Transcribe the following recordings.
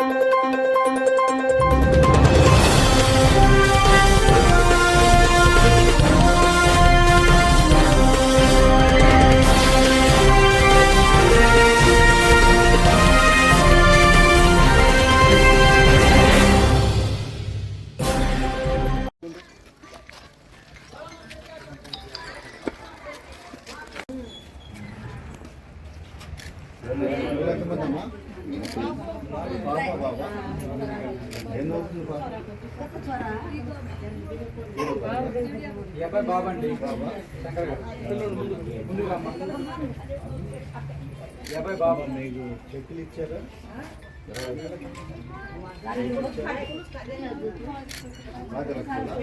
ఈ అబ్బాయి బాబండి శంకర్ గారు పిల్లలు ముందు ముందుకు రమ్మా. ఈ అబ్బాయి బాబా మీకు చెక్కులు ఇచ్చారా? బాగా లక్షలా?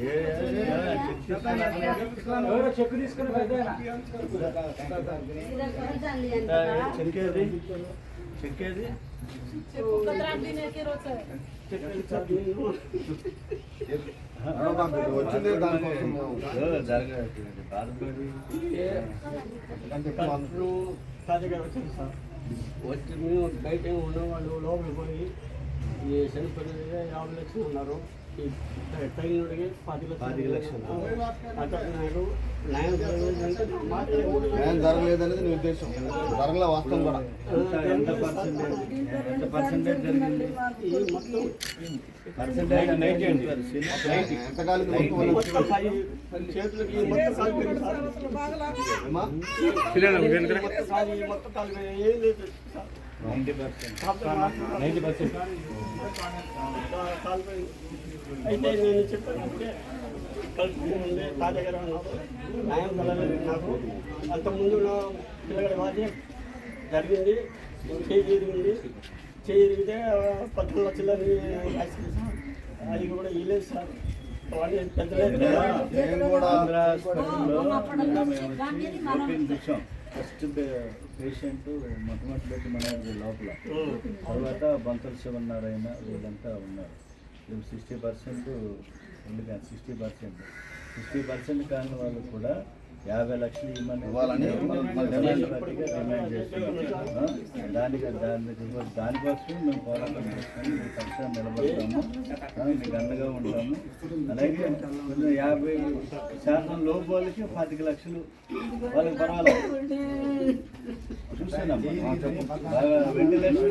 ఏ, ఏ, ఏ, చెక్ తీసుకున్నా? ఎవరో చెక్ తీసుకుని పెద్దయినా చెక్ ఏది చెక్ ఏది వచ్చిందే దానికోసం. తాజాగా వచ్చింది సార్ వచ్చి మేము బయట ఉన్నవాళ్ళు లోపలికి పోయి ఈ చనిపోయిన యాభై లక్షలు ఉన్నారు. తగినడికి పది పాతిక లక్షలు. న్యాయం జరగలేదనేది నీ ఉద్దేశం. జరగలే వాస్తవం కూడా. ఎంత పర్సెంటేజ్ ఎంత జరిగింది ఎంతకాలం చేతులకి మొత్తం ఏం లేదు నైన్టీ పర్సెంట్ నైంటీ పర్సెంట్. అయితే నేను చెప్పానంటే కలుపుకుంది తాజాగా ఉన్నారు న్యాయం కలగలేదు నాకు అంతకుముందు నా పిల్లగాడి వాది జరిగింది. చేయి జరిగింది చేయి లక్షలని రాసింది సార్ అది కూడా ఇలేదు సార్. నేను కూడా చూసాం ఫస్ట్ పేషెంట్ మొట్టమొదటి పెట్టి మన లోపల. తర్వాత బంతల శివనారాయణ వీళ్ళంతా ఉన్నారు. వీళ్ళు సిక్స్టీ పర్సెంట్ ఉంది కానీ సిక్స్టీ పర్సెంట్ సిక్స్టీ పర్సెంట్ కాని వాళ్ళు కూడా యాభై లక్షలు ఇవ్వమని ఇవ్వాలని మన డిమాండ్ చేస్తున్నాం? దానికి దానికి దానికోసం మేము పోరాటం చేస్తాము మీ పక్షాన్ని నిలబడతాము. మీకు అండగా ఉంటాము. అలాగే కొంచెం యాభై శాతం లోపు వాళ్ళకి పాతిక లక్షలు వాళ్ళకి పర్వాలేదు. చూసానమ్మా బాగా వెంటిలేషన్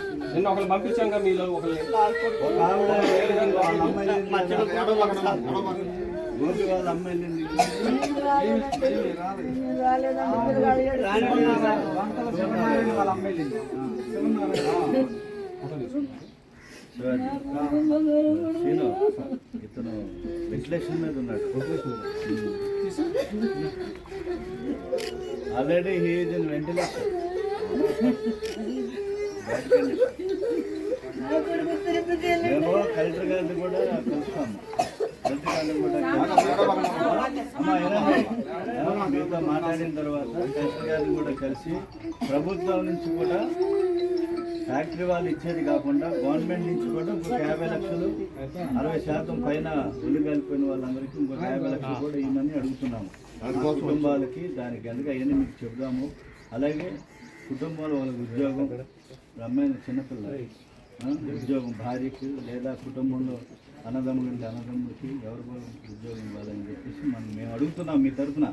నిన్న ఒకరు పంపించాం కదా మీలో ఒకరు ఇతను వెంటిలేషన్ మీద ఉన్నాడు ఆల్రెడీ హీ ఇన్ వెంటిలేషన్ మేము కలెక్టర్ గారిని కూడా కలుస్తాము కలెక్టర్ గారిని కూడా అమ్మా, ఏమన్నా మీతో మాట్లాడిన తర్వాత కలెక్టర్ గారిని కూడా కలిసి ప్రభుత్వం నుంచి కూడా ఫ్యాక్టరీ వాళ్ళు ఇచ్చేది కాకుండా గవర్నమెంట్ నుంచి కూడా ఇంకొక యాభై లక్షలు అరవై శాతం పైన ఉల్లి కలిపిన వాళ్ళందరికీ ఇంకొక యాభై లక్షలు కూడా ఇవ్వమని అడుగుతున్నాము. కుటుంబాలకి దానికి ఎందుకు అవన్నీ మీకు చెప్దాము. అలాగే కుటుంబంలో వాళ్ళకి ఉద్యోగం అమ్మాయిన చిన్నపిల్ల. ఉద్యోగం భార్యకి లేదా కుటుంబంలో అన్నదమ్ములకి అన్నదమ్ములకి ఎవరు కూడా ఉద్యోగం ఇవ్వాలని చెప్పేసి మనం మేము అడుగుతున్నాం మీ తరఫున.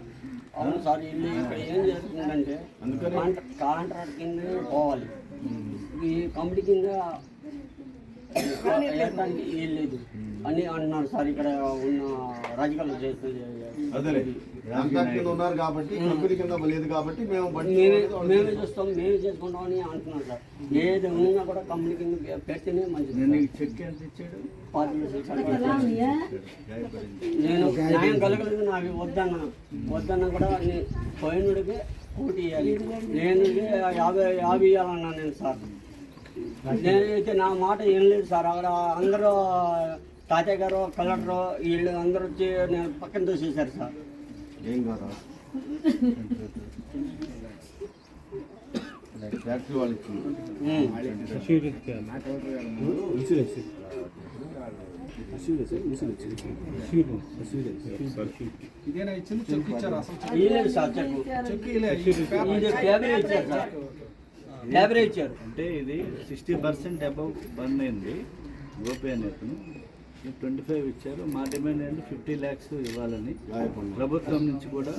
అవును సార్ వీళ్ళు ఇక్కడ ఏం జరుగుతుందంటే కాంట్రా- కాంట్రాక్ట్ కింద పోవాలి. ఈ కంపెనీ కింద అని అంటున్నారు సార్ ఇక్కడ ఉన్న రాజకీయాలు చేస్తుంది అదేలే. కాంట్రాక్ట్ కింద ఉన్నారు కాబట్టి కంపెనీ కింద లేదు కాబట్టి మేము మేమే మేమే చూస్తాం మేమే చేసుకుంటాం అని అంటున్నారు సార్. ఏది ఉన్నా కూడా కంపెనీ కింద పెడితేనే మంచిది నేను చెక్ ఎంత ఇచ్చాడు? నేను న్యాయం కలగలేదు నాకు వద్దన్న. వద్దన్న కూడా నే- పోయినడికి కోటి ఇవ్వాలి నేను యాభై యాభై ఇవ్వాలన్నా నేను సార్. నేనైతే నా మాట ఏం లేదు సార్. అక్కడ అందరూ తాతయ్య గారు కలెక్టర్ వీళ్ళు అందరూ వచ్చి నేను పక్కన తోసేశారు సార్. ఏం కాదా ఫ్యాక్టరీ వాళ్ళు ఇచ్చింది ఉమ్. ఇదేనా ఇచ్చింది చెక్ ఇచ్చారు అసలు చెక్ ఇయ్యలేదు సార్ చెక్కు చెక్ ఇలే ఈ పేపర్ ఇది ఫ్యాబరీ ఇచ్చారు సార్ ఫ్యాబరీ ఇచ్చారు అంటే ఇది సిక్స్టీ పర్సెంట్ అబౌవ్ బర్న్ అయింది. గోపి అనేతను ట్వంటీ ఫైవ్ ఇచ్చారు. మా డిమాండ్ ఏంటి ఫిఫ్టీ ల్యాక్స్ ఇవ్వాలని. ప్రభుత్వం నుంచి కూడా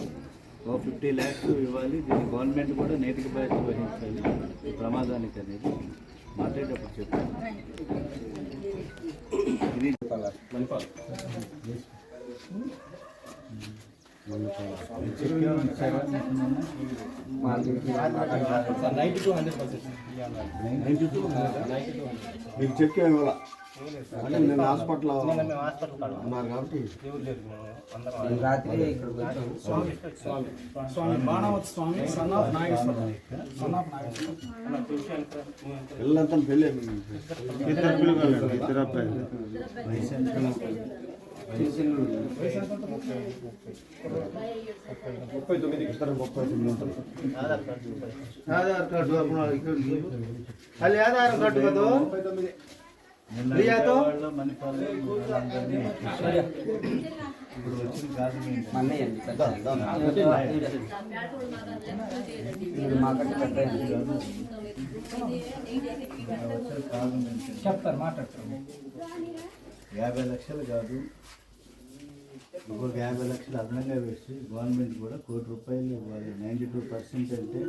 ఒక ఫిఫ్టీ ల్యాక్స్ ఇవ్వాలి. దీన్ని గవర్నమెంట్ కూడా నైతిక బాధ్యత వహించాలి. ఈ ప్రమాదానికి అనేది మాట్లాడేటప్పుడు చెప్పాను ఇది మీకు చెక్ ఇవ్వాల నేను హాస్పిటల్ మానవ స్వామి. ఆధార్ కార్డు అప్పుడు ఆధార్ కార్డు కదా ముప్పై తొమ్మిది. ప్రియాతో? ఇప్పుడు? వచ్చిన కారణం ఏంటి? చెప్తారు మాట్లాడతారు యాభై లక్షలు కాదు ఇంకొక యాభై లక్షలు అదనంగా వేసి గవర్నమెంట్ కూడా కోటి రూపాయలు ఇవ్వాలి నైంటీ టూ పర్సెంట్ అంటే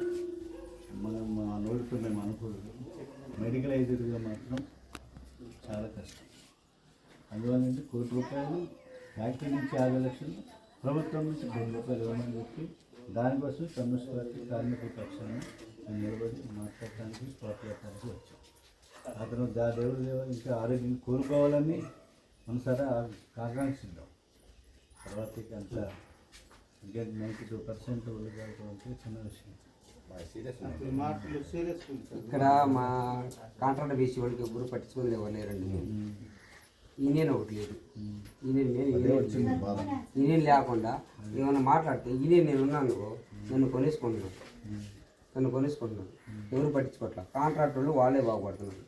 మనం ఆ నోటితో మేము అనుకోలేదు మెడికల్ ఐదుగా మాత్రం చాలా కష్టం. అందువల్లంటే కోటి రూపాయలు ఫ్యాక్టరీ నుంచి యాభై లక్షలు ప్రభుత్వం నుంచి కోటి రూపాయలు ఇవ్వమని చెప్పి దానికోసం కమ్యూనిస్ట్ పార్టీ కార్మికుల పక్షాన నిలబడి మాట్లాడటానికి పోట్లాడటానికి వచ్చాం అతను దా దేవుడు దేవ ఇంకా ఆరోగ్యం కోరుకోవాలని మనసారా ఆకాంక్షిద్దాం తర్వాత ఇక అంత ఇంకా నైంటీ టూ పర్సెంట్ అంటే చిన్న విషయం. ఇక్కడ మా కాంట్రాక్ట్ వేసి వాళ్ళకి ఎవ్వరు పట్టించుకుని లేరండి ఈయన ఒకటి లేదు. ఈయన నేను ఈయన లేకుండా ఏమైనా మాట్లాడితే ఈయన నేను ఉన్నాను నన్ను కొనేసుకుంటున్నాను నన్ను కొనేసుకుంటున్నాను ఎవరు పట్టించుకోవట్లా? కాంట్రాక్టర్లు వాళ్ళే బాగుపడుతున్నారు.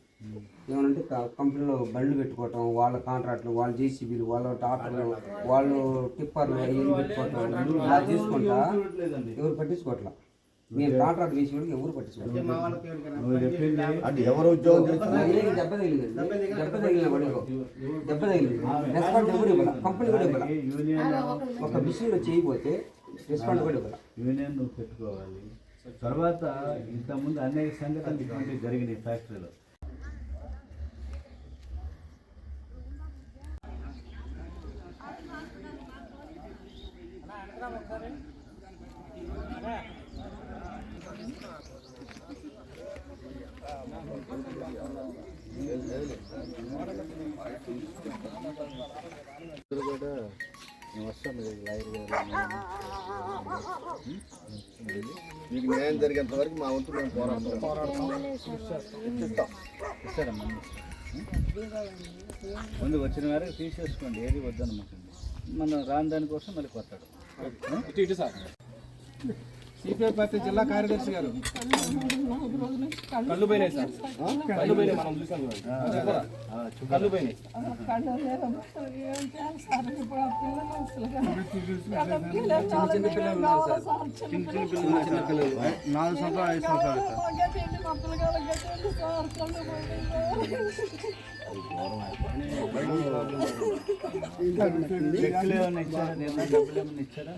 ఏమనంటే క- కంపెనీలో బండ్లు పెట్టుకోవటం వాళ్ళ కాంట్రాక్ట్లు వాళ్ళ జేసీబీలు వాళ్ళ ట్రాక్టర్లు వాళ్ళు టిప్పర్లు ఏం పెట్టుకోవటం తీసుకుంటా ఎవరు పట్టించుకోవట్లా? నేను కాంట్రాక్ట్ వేసి వాళ్ళకి ఎవరు అంటే ఎవరు ఉద్యోగం దెబ్బ తగిలింది. దెబ్బ తగిలిన వాడికో దెబ్బ తగిలింది. రెస్పాండ్ ఎవరు ఇవ్వాల? కంపెనీ కూడా ఇవ్వాల? ఒక మిషన్లో చేయకపోతే రెస్పాండ్ కూడా ఇవ్వాల? యూనియన్ నువ్వు పెట్టుకోవాలి. తర్వాత ఇంతకుముందు అనేక సంఘటనలు ఇటువంటివి జరిగినాయి ఫ్యాక్టరీలో కూడా నేను వస్తాను లాయర్ గారు మీకు న్యాయం జరిగేంత వరకు మా వంతు మేము పోరాడతాం. ఇస్తారమ్మా. ముందు వచ్చిన వారికి తీసేసుకోండి. ఏది వద్దనమాకండి. మనం రాని దానికోసం మళ్ళీ కొత్తాడు ఇటు ఇటు సార్. సిపిఐ పార్టీ జిల్లా కార్యదర్శి గారు. కళ్ళు పోయినాయి సార్. కళ్ళు పోయినాయి మనం చూసాం చూడండి. కళ్ళు పోయినాయి. నాలుగు సంవత్సరాలు ఐదు సంవత్సరాలు చెక్కులు ఏమైనా ఇచ్చారా? డబ్బులు ఇచ్చారు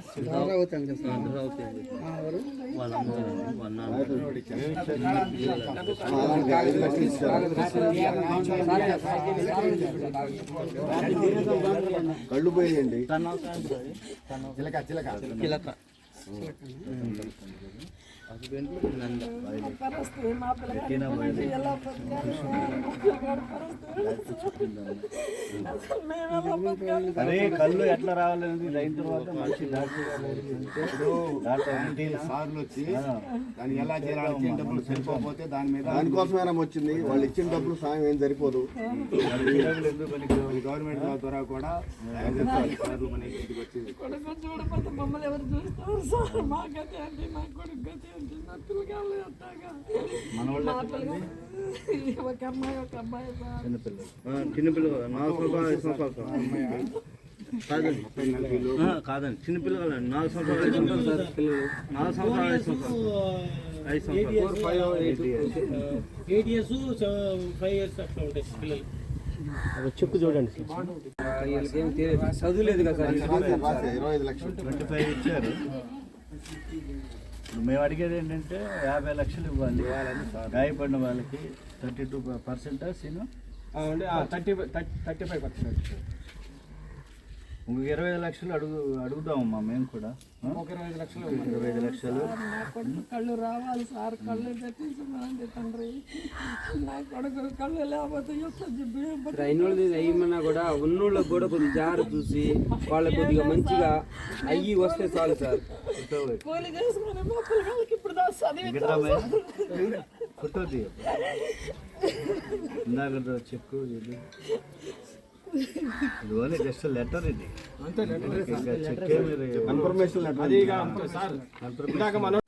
కళ్ళు పోయండి. పరిస్థితి మా పిల్లగాడి అదే కళ్ళు ఎట్లా రావాలనేది అయిన తర్వాత మంచి డాక్టర్ సార్లు వచ్చి దాన్ని ఎలా చేయాలి ఇచ్చిన డబ్బులు సరిపోతే దాని మీద దానికోసమేనా వచ్చింది వాళ్ళు ఇచ్చిన డబ్బులు సాయం ఏం సరిపోదు. గవర్నమెంట్ ద్వారా కూడా. సార్లు మన ఇంటికి వచ్చి కొడుకు చూడకపోతే మమ్మల్ని ఎవరు చూస్తారు? సార్ మా గతి అంటే మా కొడుకు గతి అంటే నా సార్ చిన్నపిల్లలు నాలుగు సంవత్సరాలు ఐదు సంవత్సరాలు ఆ, కాదండి చిన్నపిల్లలు నాలుగు సంవత్సరాలు ఐదు సంవత్సరాలు నాలుగు సంవత్సరాలు ఐదు సంవత్సరాలు ఎయిట్ ఇయర్స్ ఫైవ్ ఇయర్స్ అట్లా ఉంటాయి పిల్లలు వీళ్ళకి ఏం చదువులేదు కదా ఇరవై ఐదు లక్షలు ట్వంటీ ఫైవ్ ఇచ్చారు ఇప్పుడు మేము అడిగేది ఏంటంటే యాభై లక్షలు ఇవ్వాలి. గాయపడిన వాళ్ళకి thirty two పర్సెంటా scene? Thirty thirty five percent ఇంకొక ఇరవై ఐదు లక్షలు అడుగు అడుగుదామమ్మా మేము కూడా? ఒక ఇరవై ఐదు లక్షలు ఇరవై ఐదు లక్షలు. నా కొడుకు కళ్ళు రావాలి సార్ కళ్ళు పెట్టించమండి తండ్రి. నా కొడుకు కళ్ళు లేకపోతే ఎట్లా అయినోళ్ళది అయ్యమన్నా కూడా ఉన్నోళ్ళకి కూడా కొద్దిగా జాగ్రత్త చూసి వాళ్ళకి కొద్దిగా మంచిగా అయ్యి వస్తే చాలు సార్. కూలి చేసుకుని మా పిల్లలకి ఇప్పుడు దా ఫోటో తీయ. ఇందాక చెక్కు ఇది. ఇది. ఓన్లీ జస్ట్ లెటర్ ఇది చెక్ ఏమీ లేదు. ఇన్ఫర్మేషన్ అది ఇక సార్. ఇందాక మనం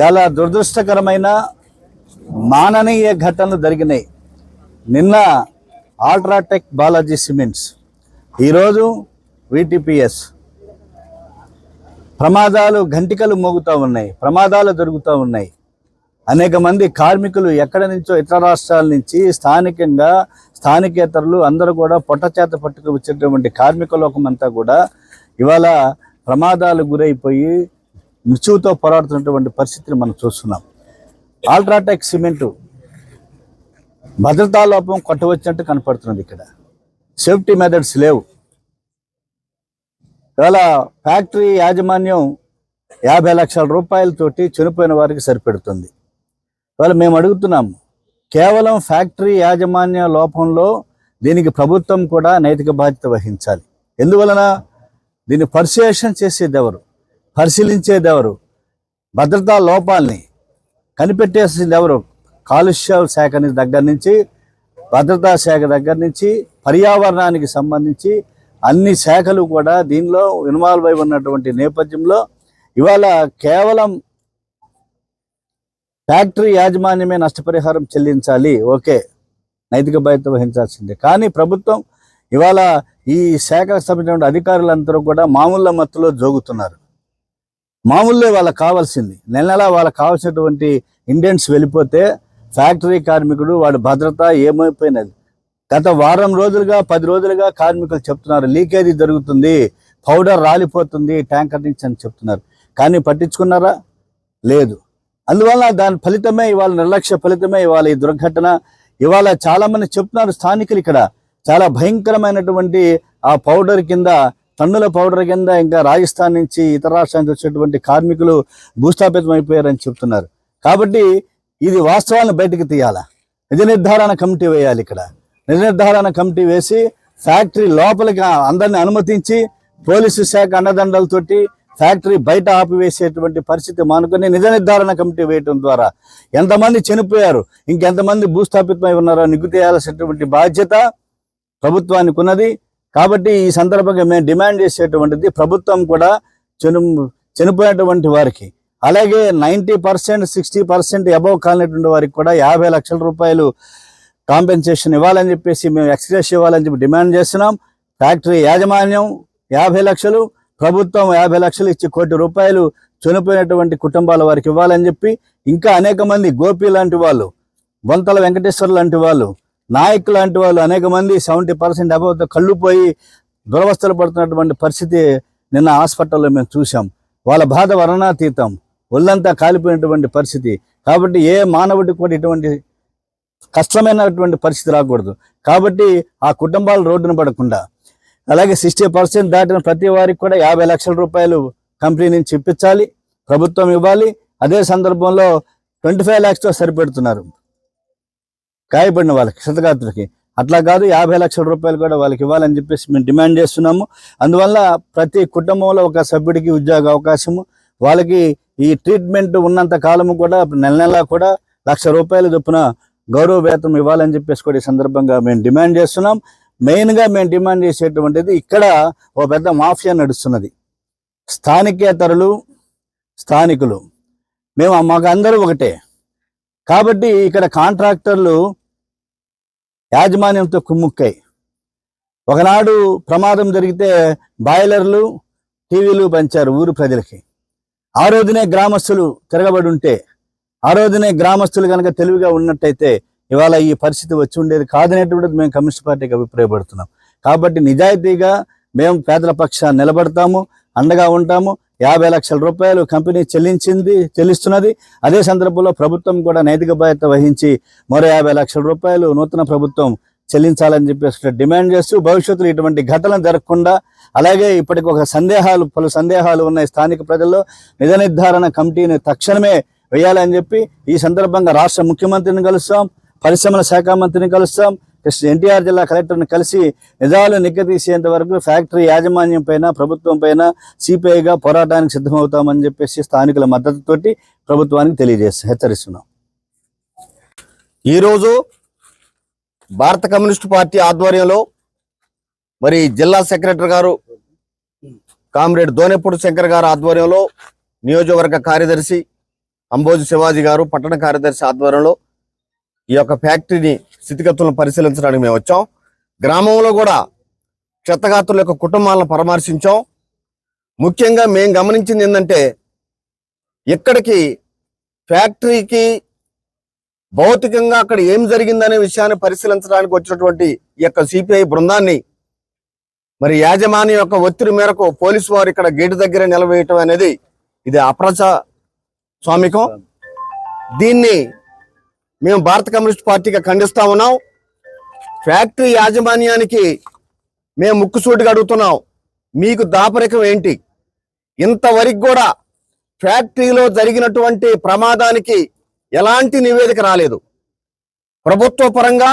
చాలా దురదృష్టకరమైన మాననీయ ఘటనలు జరిగినాయి. నిన్న ఆల్ట్రాటెక్ బాలాజీ సిమెంట్స్ ఈరోజు విటిపిఎస్ ప్రమాదాలు గంటికలు మోగుతూ ఉన్నాయి ప్రమాదాలు జరుగుతూ ఉన్నాయి. అనేక మంది కార్మికులు ఎక్కడి నుంచో ఇతర రాష్ట్రాల నుంచి స్థానికంగా స్థానికేతరులు అందరూ కూడా పొట్టచేత పట్టుకు వచ్చేటువంటి కార్మిక అంతా కూడా ఇవాళ ప్రమాదాలు గురైపోయి మృత్యువుతో పోరాడుతున్నటువంటి పరిస్థితిని మనం చూస్తున్నాం. ఆల్ట్రాటెక్ సిమెంటు భద్రతా లోపం కొట్టవచ్చినట్టు కనపడుతున్నది ఇక్కడ. సేఫ్టీ మెథడ్స్ లేవు. ఇవాళ ఫ్యాక్టరీ యాజమాన్యం యాభై లక్షల రూపాయలతోటి చనిపోయిన వారికి సరిపెడుతుంది. ఇవాళ మేము అడుగుతున్నాము కేవలం ఫ్యాక్టరీ యాజమాన్య లోపంలో దీనికి ప్రభుత్వం కూడా నైతిక బాధ్యత వహించాలి. ఎందువలన? దీన్ని పరిశీలన చేసేదెవరు? పరిశీలించేదెవరు? భద్రతా లోపాల్ని కనిపెట్టేసింది ఎవరు? కాలుష్య శాఖ దగ్గర నుంచి భద్రతా శాఖ దగ్గర నుంచి పర్యావరణానికి సంబంధించి అన్ని శాఖలు కూడా దీనిలో ఇన్వాల్వ్ అయి ఉన్నటువంటి నేపథ్యంలో ఇవాళ కేవలం ఫ్యాక్టరీ యాజమాన్యమే నష్టపరిహారం చెల్లించాలి. ఓకే నైతిక బాధ్యత వహించాల్సిందే. కానీ ప్రభుత్వం ఇవాళ ఈ శాఖకు సంబంధించిన అధికారులందరూ కూడా మామూలు మత్తులో జోగుతున్నారు. మామూలే వాళ్ళకి కావాల్సింది. నెల నెలా వాళ్ళకి కావాల్సినటువంటి ఇండియన్స్ వెళ్ళిపోతే ఫ్యాక్టరీ కార్మికుడు వాడి భద్రత ఏమైపోయినది. గత వారం రోజులుగా పది రోజులుగా కార్మికులు చెప్తున్నారు లీకేజీ జరుగుతుంది పౌడర్ రాలిపోతుంది ట్యాంకర్ నుంచి అని చెప్తున్నారు. కానీ పట్టించుకున్నారా? లేదు. అందువల్ల దాని ఫలితమే ఇవాళ నిర్లక్ష్య ఫలితమే ఇవాళ ఈ దుర్ఘటన. ఇవాళ చాలా మంది చెప్తున్నారు స్థానికులు ఇక్కడ. చాలా భయంకరమైనటువంటి ఆ పౌడర్ కింద టన్నుల పౌడర్ కింద ఇంకా రాజస్థాన్ నుంచి ఇతర రాష్ట్రానికి వచ్చేటువంటి కార్మికులు భూస్థాపితం అయిపోయారని చెప్తున్నారు. కాబట్టి ఇది వాస్తవాలను బయటకు తీయాలా? నిజ నిర్ధారణ కమిటీ వేయాలి ఇక్కడ. నిజ నిర్ధారణ కమిటీ వేసి ఫ్యాక్టరీ లోపలికి అందరిని అనుమతించి పోలీసు శాఖ అండదండలతోటి ఫ్యాక్టరీ బయట ఆపివేసేటువంటి పరిస్థితి మానుకొని నిజ నిర్ధారణ కమిటీ వేయటం ద్వారా ఎంతమంది చనిపోయారు ఇంకెంతమంది భూస్థాపితమై ఉన్నారో నిగ్గు తీయాల్సినటువంటి బాధ్యత ప్రభుత్వానికి ఉన్నది. కాబట్టి ఈ సందర్భంగా మేము డిమాండ్ చేసేటువంటిది ప్రభుత్వం కూడా చను చనిపోయినటువంటి వారికి అలాగే ninety percent sixty percent above కాలినటువంటి వారికి కూడా యాభై లక్షల రూపాయలు కాంపెన్సేషన్ ఇవ్వాలని చెప్పేసి మేము ఎక్స్ప్రెస్ ఇవ్వాలని చెప్పి డిమాండ్ చేస్తున్నాం. ఫ్యాక్టరీ యాజమాన్యం యాభై లక్షలు ప్రభుత్వం యాభై లక్షలు ఇచ్చి కోటి రూపాయలు చనిపోయినటువంటి కుటుంబాల వారికి ఇవ్వాలని చెప్పి ఇంకా అనేక మంది గోపి లాంటి వాళ్ళు బొంతల వెంకటేశ్వర్ లాంటి వాళ్ళు నాయకులు లాంటి వాళ్ళు అనేక మంది సెవెంటీ పర్సెంట్ అబౌవ్ కళ్ళు పోయి దురవస్థలు పడుతున్నటువంటి పరిస్థితి నిన్న హాస్పిటల్లో మేము చూసాం వాళ్ళ బాధ వర్ణాతీతం. ఒళ్ళంతా కాలిపోయినటువంటి పరిస్థితి. కాబట్టి ఏ మానవుడికి కూడా ఇటువంటి కష్టమైనటువంటి పరిస్థితి రాకూడదు. కాబట్టి ఆ కుటుంబాలు రోడ్డున పడకుండా అలాగే సిక్స్టీ పర్సెంట్ దాటిన ప్రతి వారికి కూడా యాభై లక్షల రూపాయలు కంపెనీ నుంచి ఇప్పించాలి ప్రభుత్వం ఇవ్వాలి. అదే సందర్భంలో ట్వంటీ ఫైవ్ ల్యాక్స్తో సరిపెడుతున్నారు. గాయపడిన వాళ్ళకి క్షతగాత్రులకి. అట్లా కాదు యాభై లక్షల రూపాయలు కూడా వాళ్ళకి ఇవ్వాలని చెప్పేసి మేము డిమాండ్ చేస్తున్నాము. అందువల్ల ప్రతి కుటుంబంలో ఒక సభ్యుడికి ఉద్యోగ అవకాశము వాళ్ళకి ఈ ట్రీట్మెంట్ ఉన్నంత కాలము కూడా నెల నెలా కూడా లక్ష రూపాయల చొప్పున గౌరవ వేతనం ఇవ్వాలని చెప్పేసి కూడా ఈ సందర్భంగా మేము డిమాండ్ చేస్తున్నాం. మెయిన్గా మేము డిమాండ్ చేసేటువంటిది ఇక్కడ ఓ పెద్ద మాఫియా నడుస్తున్నది. స్థానికేతరులు స్థానికులు. మేము మాకు అందరూ ఒకటే. కాబట్టి ఇక్కడ కాంట్రాక్టర్లు యాజమాన్యంతో కుమ్ముక్కాయి ఒకనాడు ప్రమాదం జరిగితే బాయిలర్లు టీవీలు పంచారు ఊరు ప్రజలకి. ఆ రోజునే గ్రామస్తులు తిరగబడి ఉంటే ఆ రోజునే గ్రామస్తులు కనుక తెలివిగా ఉన్నట్టయితే ఇవాళ ఈ పరిస్థితి వచ్చి ఉండేది కాదనేటువంటిది మేము కమ్యూనిస్ట్ పార్టీకి అభిప్రాయపడుతున్నాం. కాబట్టి నిజాయితీగా మేము పేదల పక్షాన్ని నిలబడతాము అండగా ఉంటాము యాభై లక్షల రూపాయలు కంపెనీ చెల్లించింది చెల్లిస్తున్నది. అదే సందర్భంలో ప్రభుత్వం కూడా నైతిక బాధ్యత వహించి మరో యాభై లక్షల రూపాయలు నూతన ప్రభుత్వం చెల్లించాలని చెప్పేసి డిమాండ్ చేస్తూ భవిష్యత్తులో ఇటువంటి ఘటనలు జరగకుండా అలాగే ఇప్పటికి ఒక సందేహాలు పలు సందేహాలు ఉన్నాయి స్థానిక ప్రజల్లో. నిజ నిర్ధారణ కమిటీని తక్షణమే వేయాలని చెప్పి ఈ సందర్భంగా రాష్ట్ర ముఖ్యమంత్రిని కలుస్తాం పరిశ్రమల శాఖ మంత్రిని కలుస్తాం ఎన్టీఆర్ జిల్లా కలెక్టర్ను కలిసి నిజాలు నిగ్గదీసేంత వరకు ఫ్యాక్టరీ యాజమాన్యం పైన ప్రభుత్వం పైన సిపిఐగా పోరాటానికి సిద్ధమవుతామని చెప్పేసి స్థానికుల మద్దతుతోటి ప్రభుత్వానికి తెలియజేసి హెచ్చరిస్తున్నాం. ఈరోజు భారత కమ్యూనిస్ట్ పార్టీ ఆధ్వర్యంలో మరి జిల్లా సెక్రటరీ గారు కామ్రేడ్ దోనెప్పుడు శంకర్ గారు ఆధ్వర్యంలో నియోజకవర్గ కార్యదర్శి అంబోజు శివాజీ గారు పట్టణ కార్యదర్శి ఆధ్వర్యంలో ఈ యొక్క ఫ్యాక్టరీని స్థితిగతులను పరిశీలించడానికి మేము వచ్చాం. గ్రామంలో కూడా క్షతగాత్రుల యొక్క కుటుంబాలను పరామర్శించాం. ముఖ్యంగా మేము గమనించింది ఏంటంటే ఇక్కడికి ఫ్యాక్టరీకి భౌతికంగా అక్కడ ఏం జరిగిందనే విషయాన్ని పరిశీలించడానికి వచ్చినటువంటి ఈ యొక్క సిపిఐ బృందాన్ని మరి యాజమాన్యం యొక్క ఒత్తిడి మేరకు పోలీసు వారు ఇక్కడ గేటు దగ్గర నిలవేయటం అనేది ఇది అప్రజా స్వామికం. దీన్ని మేము భారత కమ్యూనిస్ట్ పార్టీగా ఖండిస్తా ఉన్నాం. ఫ్యాక్టరీ యాజమాన్యానికి మేము ముక్కుసూటిగా అడుగుతున్నాం. మీకు దాపరికం ఏంటి? ఇంతవరకు కూడా ఫ్యాక్టరీలో జరిగినటువంటి ప్రమాదానికి ఎలాంటి నివేదిక రాలేదు. ప్రభుత్వ పరంగా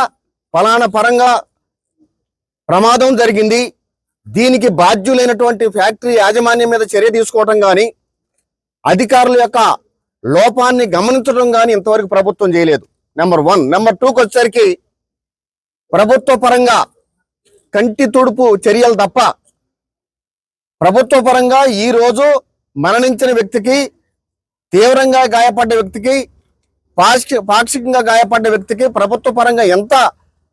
ఫలానా పరంగా ప్రమాదం జరిగింది. దీనికి బాధ్యులైనటువంటి ఫ్యాక్టరీ యాజమాన్యం మీద చర్య తీసుకోవటం కానీ అధికారుల యొక్క లోపాన్ని గమనించడం కానీ ఇంతవరకు ప్రభుత్వం చేయలేదు. నెంబర్ వన్ నెంబర్ టూకి వచ్చేసరికి ప్రభుత్వ పరంగా కంటి తుడుపు చర్యలు తప్ప ప్రభుత్వ పరంగా ఈ రోజు మరణించిన వ్యక్తికి తీవ్రంగా గాయపడ్డ వ్యక్తికి పాక్షి పాక్షికంగా గాయపడ్డ వ్యక్తికి ప్రభుత్వ పరంగా ఎంత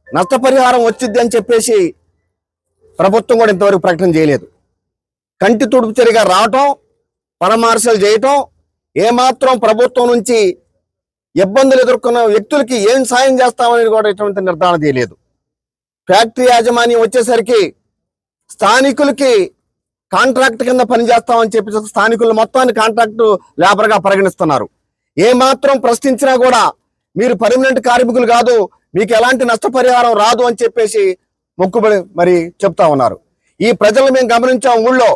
నష్టపరిహారం వచ్చింది అని చెప్పేసి ప్రభుత్వం కూడా ఇంతవరకు ప్రకటన చేయలేదు. కంటి తుడుపు చర్యగా రావటం పరామర్శలు చేయటం ఏమాత్రం ప్రభుత్వం నుంచి ఇబ్బందులు ఎదుర్కొన్న వ్యక్తులకి ఏం సాయం చేస్తామని కూడా ఎటువంటి నిర్ధారణ చేయలేదు. ఫ్యాక్టరీ యాజమాన్యం వచ్చేసరికి స్థానికులకి కాంట్రాక్ట్ కింద పనిచేస్తామని చెప్పి స్థానికులు మొత్తాన్ని కాంట్రాక్టు లేబర్గా పరిగణిస్తున్నారు. ఏ మాత్రం ప్రశ్నించినా కూడా మీరు పర్మనెంట్ కార్మికులు కాదు మీకు ఎలాంటి నష్టపరిహారం రాదు అని చెప్పేసి మొక్కుబడి మరి చెప్తా ఉన్నారు. ఈ ప్రజలు మేము గమనించాం ఊళ్ళో.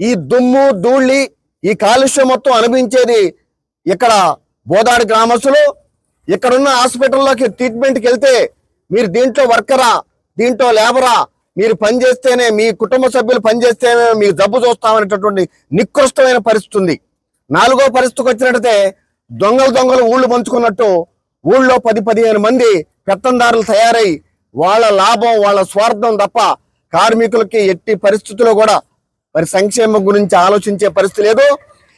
ఈ దుమ్ము ధూళి ఈ కాలుష్యం మొత్తం అనుభవించేది ఇక్కడ బోదాడు గ్రామస్తులు ఇక్కడున్న హాస్పిటల్లోకి ట్రీట్మెంట్కి వెళ్తే మీరు దీంట్లో వర్కరా దీంట్లో లేబరా మీరు పనిచేస్తేనే మీ కుటుంబ సభ్యులు పనిచేస్తేనే మీరు జబ్బు చూస్తామనేటటువంటి నికృష్టమైన పరిస్థితి ఉంది. నాలుగో పరిస్థితికి వచ్చినట్టయితే దొంగలు దొంగలు ఊళ్ళు పంచుకున్నట్టు ఊళ్ళో పది పదిహేను మంది పెత్తందారులు తయారై వాళ్ళ లాభం వాళ్ళ స్వార్థం తప్ప కార్మికులకి ఎట్టి పరిస్థితుల్లో కూడా మరి సంక్షేమం గురించి ఆలోచించే పరిస్థితి లేదు.